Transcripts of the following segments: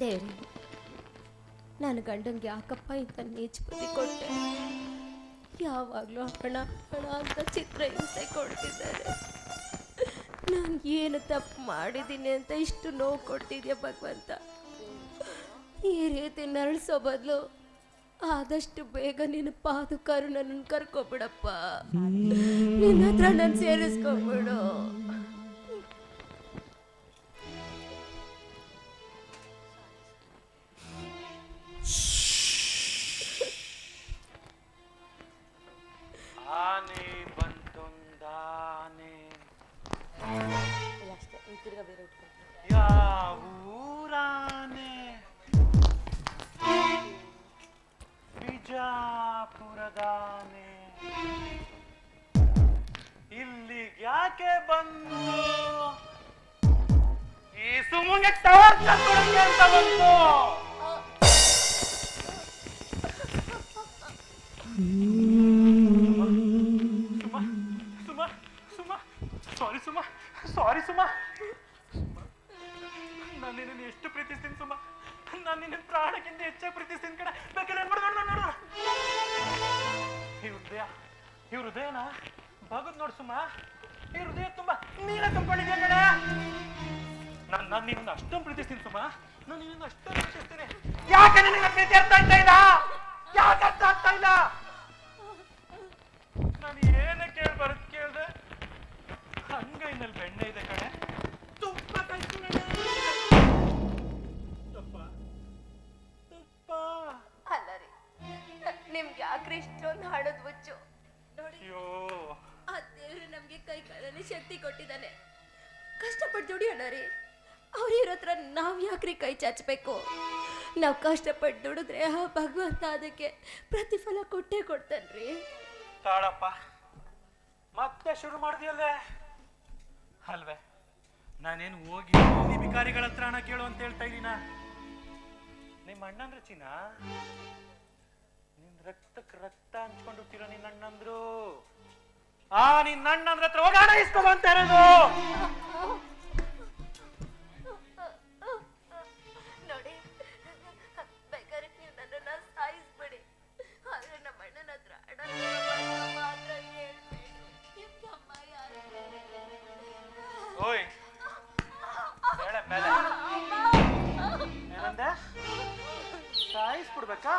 ದೇವ್ರಿ ನನ್ನ ಗಂಡಂಗೆ ಯಾಕಪ್ಪ ಇಂಥ ನೀಚ ಕೊಟ್ಟೆ? ಯಾವಾಗಲೂ ಹಣ ಹಣ ಅಂತ ಚಿತ್ರ ಹಿಂಸೆ ಕೊಡ್ತಿದ್ದಾರೆ. ನಾನು ಏನು ತಪ್ಪು ಮಾಡಿದ್ದೀನಿ ಅಂತ ಇಷ್ಟು ನೋವು ಕೊಡ್ತಿದ್ಯಾ ಭಗವಂತ? ಈ ರೀತಿ ನರಳಿಸೋ ಬದಲು ಆದಷ್ಟು ಬೇಗ ನಿನ್ನ ಪಾದುಕಾರು ನನ್ನನ್ನು ಕರ್ಕೊಬಿಡಪ್ಪ. ನಿನ್ನ ಹತ್ರ ನಾನು ಸೇರಿಸ್ಕೊಬಿಡು. ಹೃದಯ, ಈ ಹೃದಯನ ಬಗದ್ ನೋಡು ಸುಮ್ಮ. ಈ ಹೃದಯ ತುಂಬಾ ನೀನೇ ತುಂಬಿದೆ ನಾನು ನಾನು ನಿನ್ನ ಅಷ್ಟೊಂದು ಪ್ರೀತಿಸ್ತೀನಿ ಸುಮ್ಮ. ನಾನು ನಿನ್ನ ಅಷ್ಟೊಂದು ಪ್ರೀತಿಸ್ತೀನಿ. ಯಾಕೆ ನಿನ್ನ ಪ್ರೀತಿ ಅರ್ಥ ಆಗ್ತಾ ಇಲ್ಲ? ಯಾಕೆ ಅರ್ಥ ಆಗ್ತಾ ಇಲ್ಲ? ನಾನು ಏನೇ ಕೇಳ್ಬಾರ್ದು ಕೇಳ್ದೆ ಹಂಗೈನಲ್ಲಿ ಬೆಣ್ಣೆ ಇದೆ ಕಣೆ. ಕಷ್ಟಪಟ್ಟು ದುಡಿಯೋಣ ರೀ. ಅವ್ರ ಹತ್ರ ನಾವು ಯಾಕ್ರಿ ಕೈ ಚಾಚಬೇಕು? ನಾವು ಕಷ್ಟಪಟ್ಟು ದುಡಿದ್ರೆ ಆ ಭಗವಂತ ಅದಕ್ಕೆ ಪ್ರತಿಫಲ ಕೊಟ್ಟೇ ಕೊಡ್ತಾನ್ರಿ ತಾಳಪ್ಪ, ಮತ್ತೆ ಶುರು ಮಾಡಿದ್ಯಲ್ಲೇ? ಅಲ್ವೇ, ನಾನೇನು ಹೋಗಿ ಬೀದಿ ಬಿಕಾರಿಗಳ ಹತ್ರ ಹಣ ಕೇಳು ಅಂತ ಹೇಳ್ತಾ ಇದ್ದೀನ ನಿಮ್ಮ ಅಣ್ಣಂದ್ರ ಚಿನ್ನ ನಿನ್ ರಕ್ತಕ್ಕೆ ರಕ್ತ ಹಂಚ್ಕೊಂಡಿರ್ತೀರ ನಿನ್ನ ಅಣ್ಣಂದ್ರು? ಆ ನಿನ್ನ ಅಣ್ಣಂದ್ರ ಹತ್ರ ಹೋಗಿ ಹಣ ಇಸ್ಕೊ ಇರೋದು? ಓಯ್ ಹೇಳ ಮೇಲೆ ಏನಂದೆ? ಸಾಯಿಸ್ಬಿಡ್ಬೇಕಾ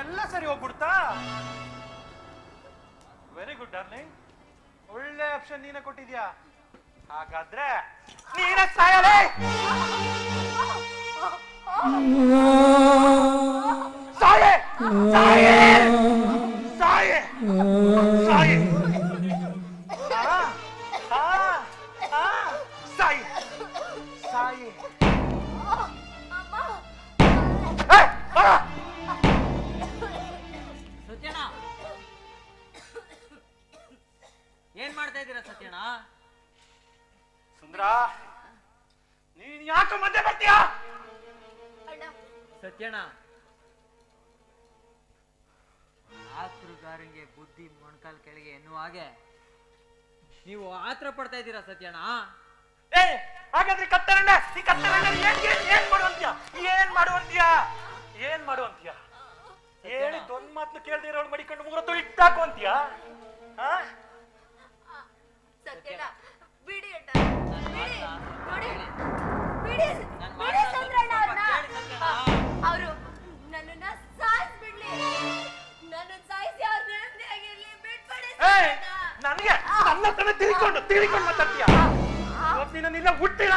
ಎಲ್ಲ ಸರಿ ಹೋಗ್ಬಿಡ್ತಾ? ವೆರಿ ಗುಡ್ ಡಾರ್ಲಿಂಗ್ ಒಳ್ಳೆ ಆಪ್ಷನ್ ನೀನೇ ಕೊಟ್ಟಿದ್ಯಾ? ಹಾಗಾದ್ರೆ ನೀನೇ ಸಾಯಲೇ? ಇದ್ದೀರಾ ಸತ್ಯಣ್ಣ? ಸುಂದರ ನೀನ್ ಯಾಕೆ ಮಧ್ಯೆ ಬರ್ತೀಯಾ? ಅಣ್ಣ. ಸತ್ಯಣ್ಣ ಆತೃಗಾರಂಗೆ ಬುದ್ಧಿ ಮೊಣಕಾಲ್ ಕೆಳಗೆ ಎನ್ನುವ ಹಾಗೆ ನೀವು ಆತ್ರ ಪಡ್ತಾ ಇದ್ದೀರಾ ಸತ್ಯಣ್ಣ? ಏ ಹಾಗಾದ್ರೆ ಕತ್ತರಣ್ಣ ಈ ಕತ್ತರಣ್ಣ ಏನ್ ಏನ್ ಏನ್ ಮಾಡುವಂತೀಯ? ಏನ್ ಮಾಡುವಂತೀಯ? ಏನ್ ಮಾಡುವಂತೀಯ? ಹೇಳಿದ್ ಒಂದ್ ಮಾತು ಕೇಳ್ದಿರೋಳು ಮಡಿಕೊಂಡು ಮೂರತ್ತು ಇಟ್ಟಾಕು ಅಂತೀಯ ಹಾ ಬಿಡಿ ಅಣ್ಣ ಬಿಡಿ ನೋಡಿ. ಬಿಡಿ ನನ್ ಬಿಡಿ ಮಾತ್ನ ಚಂದ್ರಣ್ಣ ಅವ್ರನ್ನ ಅವರು ನನ್ನನ್ನ ಸಾಯಿಸ್ಬಿಡ್ಲಿ ನನ್ನ ಸಾಯಿಸಿ ಅವ್ರ ನೆಮ್ಮದಿಯಾಗಿರ್ಲಿ ಬಿಟ್ಬಿಡಿ ಏಯ್ ಸತ್ಯಣ್ಣ. ನನಗೆ ನನ್ನ ಹತ್ರನೇ ತಿಳ್ಕೊಂಡು ತಿಳ್ಕೊಂಡು ಮಾತಾಡ್ತೀಯ ಇವತ್ತು ದಿನ ನಿನ್ನ ಹುಟ್ಟಿ ಇರಿ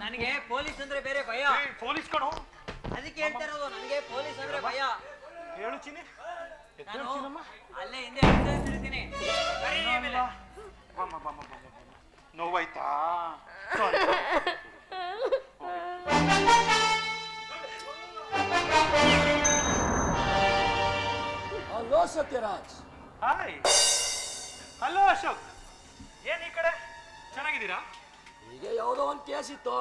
ನನಗೆ ಪೊಲೀಸ್ ಅಂದ್ರೆ ಬೇರೆ ಭಯ ಪೊಲೀಸ್ ಕಣು ಅದಕ್ಕೆ ಹೇಳ್ತಾ ಇರೋದು ನನಗೆ ಪೊಲೀಸ್ ಅಂದ್ರೆ ಭಯ. ಹೇಳು ಚಿನಿ ನಾನು ಅಲ್ಲೇ ಹಿಂದೆ ಅನುಸರಿಸಿರ್ತೀನಿ ಬಮ್ಮ, ಬಮ್ಮ, ಬಮ್ಮ, ಬಮ್ಮ. ನೋವಾಯ್ತಾ? Hello Sathyaraj. Hi. Hello Ashok. ಏನ್ ಈ ಕಡೆ? ಚೆನ್ನಾಗಿದ್ದೀರಾ? ಈಗ ಯಾವುದೋ ಒಂದು ಕೇಸ್ ಇತ್ತು.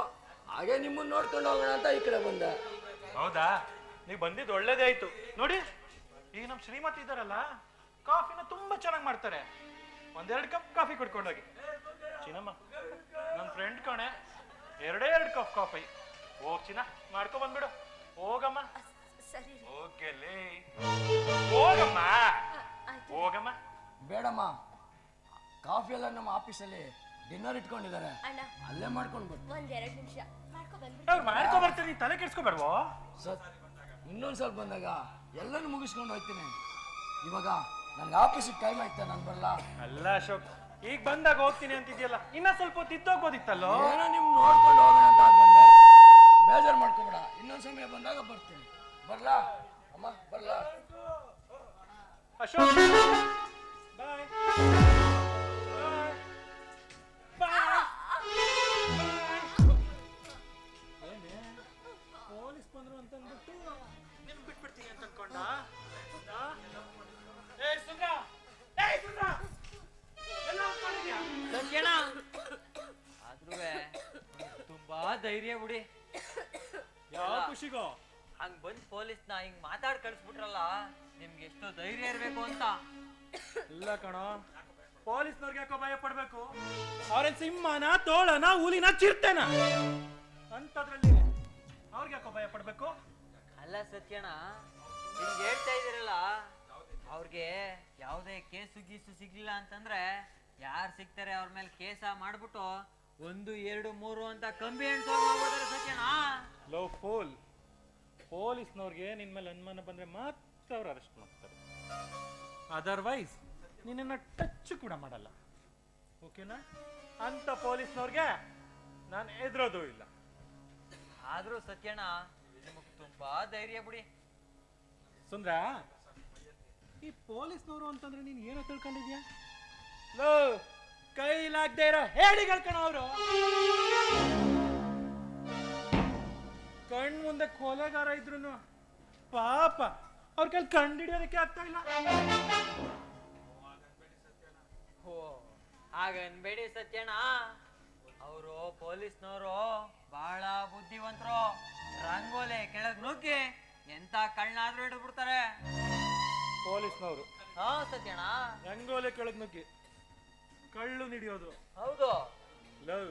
ಹಾಗೆ ನಿಮ್ಮನ್ನ ನೋಡ್ಕೊಂಡು ಹೋಗೋಣ ಅಂತ ಈ ಕಡೆ ಬಂದೆ. ಹೌದಾ? ನೀವು ಬಂದಿದ್ದು ಒಳ್ಳೇದೇ ಆಯ್ತು. ನೋಡಿ ಈಗ ನಮ್ಮ ಶ್ರೀಮತಿ ಇದ್ದಾರಲ್ಲ ಕಾಫಿನ ತುಂಬಾ ಚೆನ್ನಾಗಿ ಮಾಡ್ತಾರೆ. ಒಂದೆರಡು ಕಪ್ ಕಾಫಿ ಕುಡ್ಕೊಂಡೋಗಿ. ಚಿನ್ನಮ್ಮ ನನ್ನ ಫ್ರೆಂಡ್ ಕಣೆ ಎರಡೇ ಎರಡು ಕಪ್ ಕಾಫಿ. ಹೋಗ್ ಚಿನ್ನ ಮಾಡ್ಕೊ ಬಂದ್ಬಿಡು. ಹೋಗಮ್ಮ. ಸರಿ. ಓಕೆ ಹೋಗಲೇ ಹೋಗಮ್ಮ. ಹೋಗಮ್ಮ. ಬೇಡಮ್ಮ. ಕಾಫಿ ಎಲ್ಲ ನಮ್ಮ ಆಫೀಸಲ್ಲಿ ಡಿನ್ನರ್ ಇಟ್ಕೊಂಡಿದ್ದಾರೆ. ಅಣ್ಣ. ಅಲ್ಲೇ ಮಾಡ್ಕೊಂಡು ಬರ್ತೀನಿ ಒಂದೆರಡು ನಿಮಿಷ. ಮಾಡ್ಕೊ ಬಂದ್ಬಿಟ್ಟು ಅವ್ರು ಮಾಡ್ಕೊ ಬರ್ತೀನಿ ತಲೆ ಕೆಡ್ಸ್ಕೊಬಾರ್ವೋ ಸರ್ ಇನ್ನೊಂದು ಸ್ವಲ್ಪ ಬಂದಾಗ ಎಲ್ಲನೂ ಮುಗಿಸ್ಕೊಂಡು ಹೋಗ್ತೀನಿ. ಇವಾಗ ನನಗೆ ಆಫೀಸಿಗೆ ಟೈಮ್ ಆಯ್ತಾ ನಾನು ಬರಲ್ಲ ಅಲ್ಲ ಅಶೋಕ್ ಈಗ ಬಂದಾಗ ಹೋಗ್ತೀನಿ ಅಂತಿದ್ಯಲ್ಲ ಇನ್ನ ಸ್ವಲ್ಪ ಹೊತ್ತು ಇದ್ದೋಗ್ಬೋದಿತ್ತಲ್ಲೋ? ಏನೋ ನಿಮ್ ನೋಡ್ಕೊಂಡು ಹೋಗೋಣ ಅಂತ ಬಂದೆ. ಬೇಜಾರು ಮಾಡ್ಕೊಬೇಡ ಇನ್ನೊಂದು ಸಮಯ ಬಂದಾಗ ಬರ್ತೀನಿ. ಬರಲಾ? ಅಮ್ಮ ಬರಲಾ? ಅಶೋಕ್ ಬಾಯ್. ಧೈರ್ಯ ಬಿಡಿ. ಯಾವ ಖುಷಿಗೋ? ಹಂಗ್ ಬಂದ್ ಪೊಲೀಸ್ನ ಹಿಂಗ್ ಮಾತಾಡ್ ಕಳ್ಸ್ಬಿಟ್ರಲ್ಲ ನಿಮ್ಗೆ ಎಷ್ಟೋ ಧೈರ್ಯ ಇರ್ಬೇಕು ಅಂತ. ಇಲ್ಲ ಕಣೋ. ಪೊಲೀಸ್ನವ್ರಿಗೆ ಯಾಕೋ ಭಯ ಪಡ್ಬೇಕು? ಅವ್ರೇನ್ ಸಿಂಹನ ತೋಳನ ಹುಲಿನ ಚಿರ್ತೇನ? ಅಂತದ್ರಲ್ಲಿ ಅವ್ರಿಗೆ ಯಾಕೋ ಭಯ ಪಡ್ಬೇಕು? ಅಲ್ಲ ಸತ್ಯಣ ನಿಮ್ಗೆ ಹೇಳ್ತಾ ಇದೀರಲ್ಲ ಅವ್ರಿಗೆ ಯಾವುದೇ ಕೇಸು ಗೀಸು ಸಿಗ್ಲಿಲ್ಲ ಅಂತಂದ್ರೆ ಯಾರು ಸಿಗ್ತಾರೆ ಅವ್ರ ಮೇಲೆ ಕೇಸ ಮಾಡ್ಬಿಟ್ಟು ಒಂದು ಎರಡು ಮೂರು ಅಂತ ಕಂಬಿ ಎಣ್ಸೋ ಮಾಡ್ಬಿಡ್ತಾರೆ ಸತ್ಯಣ ಲೋ ಫೋಲ್ ಪೊಲೀಸ್ನವ್ರಿಗೆ ನಿನ್ ಮೇಲೆ ಅನುಮಾನ ಬಂದ್ರೆ ಮಾತ್ರ ಅವ್ರು ಅರೆಸ್ಟ್ ಮಾಡ್ತಾರೆ. ಅದರ್ವೈಸ್ ನಿನ್ನನ್ನ ಟಚ್ ಕೂಡ ಮಾಡಲ್ಲ. ಓಕೆನಾ ಅಂತ ಪೊಲೀಸ್ನವ್ರಿಗೆ ನಾನು ಎದುರೋದು ಇಲ್ಲ. ಆದ್ರೂ ಸತ್ಯಣ ನಿಮಗೆ ತುಂಬಾ ಧೈರ್ಯ ಬಿಡಿ. ಸುಂದ್ರ? ಈ ಪೊಲೀಸ್ನವರು ಅಂತಂದ್ರೆ ನೀನ್ ಏನೋ ತಿಳ್ಕೊಂಡಿದ್ಯಾ? ಲೋ ಕೈಲಾಗ್ದೇ ಇರೋ ಹೇಳಿ ಕಣ ಅವರು. ಕಣ್ ಮುಂದೆ ಕೊಲೆಗಾರ ಇದ್ರು ಪಾಪ ಅವ್ರ ಕೈಲಿ ಕಂಡಿಡಿಯೋದಕ್ಕೆ ಆಗ್ತಾ ಇಲ್ಲ. ಓ ಹಾಗನ್ಬೇಡಿ ಸತ್ಯಣ್ಣ. ಅವರು ಪೊಲೀಸ್ನವರು ಬಹಳ ಬುದ್ಧಿವಂತರು. ರಂಗೋಲೆ ಕೆಳಗ್ ನುಗ್ಗಿ ಎಂತ ಕಣ್ಣಾದ್ರೂ ಹಿಡಿದ್ಬಿಡ್ತಾರೆ. ಪೊಲೀಸ್ನವರು. ಹಾ ಸತ್ಯಣ್ಣ. ರಂಗೋಲೆ ಕೆಳಗ್ ನುಗ್ಗಿ. ಕಳ್ಳು ನಿಡಿಯೋದು. ಹೌದು. ಲವ್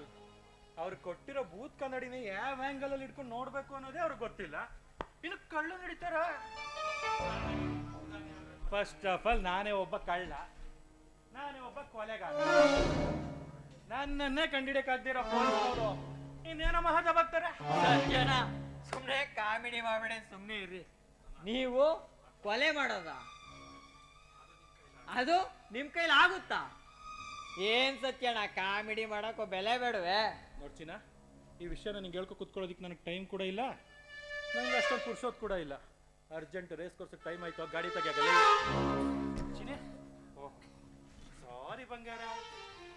ಅವ್ರು ಕೊಟ್ಟಿರೋ ಬೂತ್ ಕನ್ನಡಿನ ಯಾವ ಆಂಗಲ್ ಅಲ್ಲಿ ಇಟ್ಕೊಂಡು ನೋಡ್ಬೇಕು ಅನ್ನೋದೇ ಅವ್ರಿಗೆ ಗೊತ್ತಿಲ್ಲ. ಇನ್ನು ಕಳ್ಳು ನಡೀತಾರ? ಫಸ್ಟ್ ಆಫ್ ಆಲ್ ನಾನೇ ಒಬ್ಬ ಕಳ್ಳ. ನಾನೇ ಒಬ್ಬ ಕೊಲೆಗಾರ. ನನ್ನನ್ನೇ ಕಂಡಿಡಿಯಕ್ಕಾಗ್ದಿರೋ ಪೊಲೀಸ್ನವರು ಇನ್ನೇನೋ ಮಹಾಜಾಗ್ತಾರೆ ಬರ್ತಾರೆ ಸುಮ್ಮನೆ ಕಾಮಿಡಿ ಮಾಡಿ ಸುಮ್ನೆ ಇರಿ. ನೀವು ಕೊಲೆ ಮಾಡೋದ? ಅದು ನಿಮ್ ಕೈಲಿ ಆಗುತ್ತಾ? ಏನ್ ಸತ್ಯಣ್ಣ ಕಾಮಿಡಿ ಮಾಡಕ್ಕೋ ಬೆಲೆ ಬೇಡವೆ? ನೋಡ್ತೀನ ಈ ವಿಷಯ ನನಗೆ ಹೇಳ್ಕೊ ಕುತ್ಕೊಳ್ಳೋದಕ್ಕೆ ನನಗೆ ಟೈಮ್ ಕೂಡ ಇಲ್ಲ. ನನಗೆ ಅಷ್ಟೊಂದು ಪುರ್ಸೋದ್ ಕೂಡ ಇಲ್ಲ. ಅರ್ಜೆಂಟ್ ರೇಸ್ ಕೋರ್ಸ್ ಟೈಮ್ ಆಯ್ತು ಗಾಡಿ ತೆಗಿಯಾಗಲ್ಲ ಚಿನೆ, ಓ, ಸಾರಿ ಬಂಗಾರ.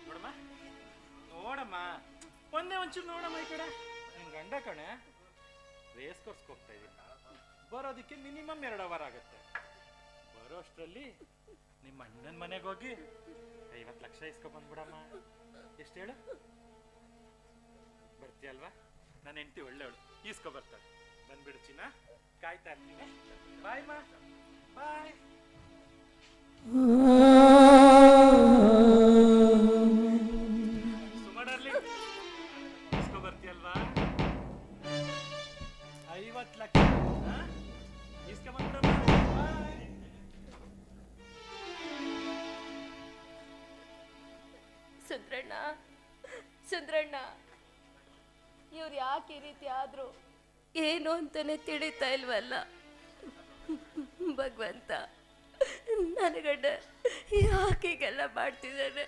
ನೋಡಮ್ಮ ನೋಡಮ್ಮ. ಒಂದೇ ಒಂಚೂರು ನೋಡಮ್ಮ ಈ ಕಡೆ. ನನ್ನ ಗಂಡ ಕಣೆ, ರೇಸ್ ಕೋರ್ಸ್ಗೆ ಹೋಗ್ತಾ ಇದ್ದೀನಿ. ಬರೋದಕ್ಕೆ ಮಿನಿಮಮ್ ಎರಡು ಅವರ್ ಆಗುತ್ತೆ. ಬರೋ ಅಷ್ಟರಲ್ಲಿ ನಿಮ್ಮ ಅಣ್ಣನ ಮನೆಗೆ ಹೋಗಿ ಐವತ್ತು ಲಕ್ಷ ಇಸ್ಕೊಬಂದ್ಬಿಡಮ್ಮ ಎಷ್ಟು ಹೇಳು? ಬರ್ತೀಯಲ್ವಾ? ನನ್ನ ಹೆಂಡತಿ ಒಳ್ಳೆಯವಳು ಈಸ್ಕೊ ಬರ್ತಾಳೆ ಬಂದ್ಬಿಡು ಚಿನ್ನ. ಕಾಯ್ತಾ ಇರ್ತೀನಿ. ಬಾಯ್ ಮಾ. ಬಾಯ್. ಸುಂದ್ರಣ್ಣ. ಚಂದ್ರಣ್ಣ ಇವ್ರು ಯಾಕೆ ಈ ರೀತಿ ಆದ್ರು? ಏನು ಅಂತಾನೆ ತಿಳಿತಾ ಇಲ್ವಲ್ಲ? ಭಗವಂತ ನನಗಣ್ಣ ಯಾಕೆ ಹೀಗೆಲ್ಲ ಮಾಡ್ತಿದ್ದಾನೆ?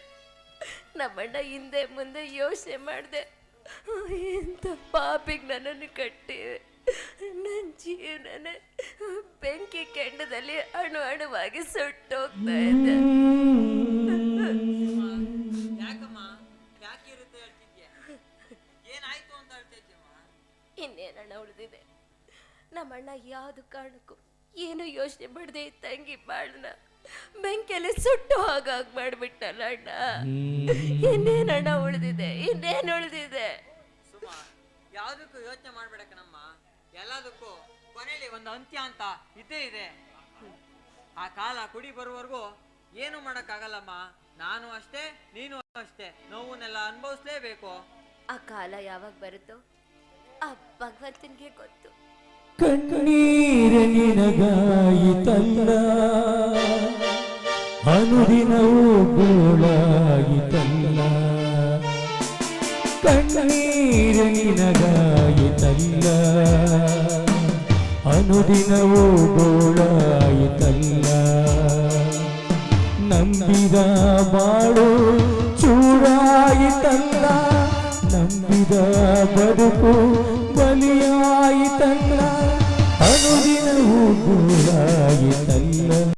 ನಮ್ಮಣ್ಣ ಹಿಂದೆ ಮುಂದೆ ಯೋಚನೆ ಮಾಡಿದೆ ಎಂಥ ಪಾಪಿಗೆ ನನ್ನನ್ನು ಕಟ್ಟಿ ನನ್ನ ಜೀವನ ಬೆಂಕಿ ಕೆಂಡದಲ್ಲಿ ಅಣು ಅಣುವಾಗಿ ಸುಟ್ಟೋಗ್ತಾ ಇದೆ ಇನ್ನೇನಣ್ಣ ಉಳಿದಿದೆ? ನಮ್ಮಣ್ಣ ಯಾವುದು ಕಾರಣಕ್ಕೂ ಏನು ಯೋಚನೆ ಮಾಡದೆ ತಂಗಿ ಬಾಳನ ಬೆಂಕಿಯಲ್ಲಿ ಸುಟ್ಟು ಹಾಗಾಗಿ ಮಾಡಿಬಿಟ್ಟಲ್ಲ ಅಣ್ಣ. ಇನ್ನೇನಣ್ಣ ಉಳಿದಿದೆ? ಇನ್ನೇನು ಉಳಿದಿದೆ? ಸುಮಾ ಯಾವ್ದಕ್ಕೂ ಯೋಚನೆ ಮಾಡ್ಬೇಡ ಕಣಮ್ಮ. ಎಲ್ಲದಕ್ಕೂ ಕೊನೆಯಲ್ಲಿ ಒಂದು ಅಂತ್ಯ ಅಂತ ಇದ್ದೇ ಇದೆ. ಆ ಕಾಲ ಕುಡಿ ಬರುವವರೆಗೂ ಏನು ಮಾಡೋಕ್ಕಾಗಲ್ಲಮ್ಮ. ನಾನು ಅಷ್ಟೇ ನೀನು ಅಷ್ಟೇ. ನೋವನ್ನೆಲ್ಲ ಅನುಭವಿಸ್ಲೇಬೇಕು. ಆ ಕಾಲ ಯಾವಾಗ ಬರುತ್ತೋ? ಆ ಭಗವಂತನಿಗೆ ಗೊತ್ತು. ಕಣ್ಣೀರ ನಿನಗಾಯಿತಲ್ಲ ಅನುದಿನವೂ ಗೋಳಾಯಿತಲ್ಲ ಕಣ್ಣೀರ ನಿನಗಾಯಿತಲ್ಲ ಅನುದಿನವೂ ಗೋಳಾಯಿತಲ್ಲ ನಂಬಿದ ಬಾಳು ಚೂಡಾಯಿತಲ್ಲ ನಂಬಿದ ಬದುಕು ಬಲಿಯಾಯಿತಲ್ಲ. ಅನುದಿನವೂ ಕೂಡ